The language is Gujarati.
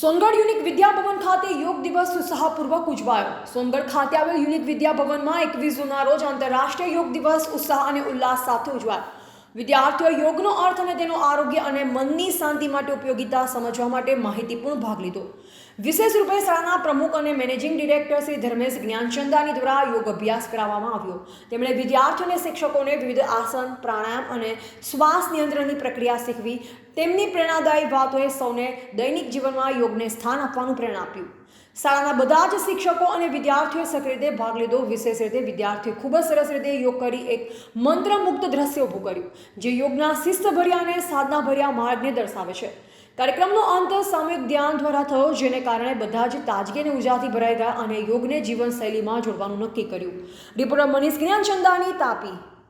સોનગઢ યુનિક વિદ્યાભવન ખાતે યોગ દિવસ ઉત્સાહપૂર્વક ઉજવાયો. સોનગઢ ખાતે આવેલ યુનિક વિદ્યાભવનમાં એકવીસ જૂનના રોજ આંતરરાષ્ટ્રીય યોગ દિવસ ઉત્સાહ અને ઉલ્લાસ સાથે ઉજવાયો. વિદ્યાર્થીઓએ યોગનો અર્થ અને તેનો આરોગ્ય અને મનની શાંતિ માટે ઉપયોગિતા સમજવા માટે માહિતીપૂર્ણ ભાગ લીધો. વિશેષ રૂપે શાળાના પ્રમુખ અને મેનેજિંગ ડિરેક્ટર શ્રી ધર્મેશ જ્ઞાનચંદાની દ્વારા યોગ અભ્યાસ કરાવવામાં આવ્યો. તેમણે વિદ્યાર્થીઓ અને શિક્ષકોને વિવિધ આસન, પ્રાણાયામ અને શ્વાસ નિયંત્રણની પ્રક્રિયા શીખવી તેમની પ્રેરણાદાયી વાતોએ સૌને દૈનિક જીવનમાં યોગને સ્થાન આપવાનું પ્રેરણા આપ્યું. શાળાના બધા જ શિક્ષકો અને વિદ્યાર્થીઓએ સક્રિય રીતે ભાગ લીધો. વિશેષ રીતે વિદ્યાર્થીઓ ખૂબ જ સરસ રીતે યોગ કરી એક મંત્રમુગ્ધ દ્રશ્ય ઊભું કર્યું, જે યોગના શિસ્તભર્યા અને સાધનાભર્યા માર્ગને દર્શાવે છે. કાર્યક્રમનો અંત સામૂહિક ધ્યાન દ્વારા થયો, જેને કારણે બધા જ તાજગી અને ઉર્જાથી ભરાઈ ગયા અને યોગને જીવનશૈલીમાં જોડવાનું નક્કી કર્યું. રિપોર્ટર મનીષ જ્ઞાનચંદાની તાપી.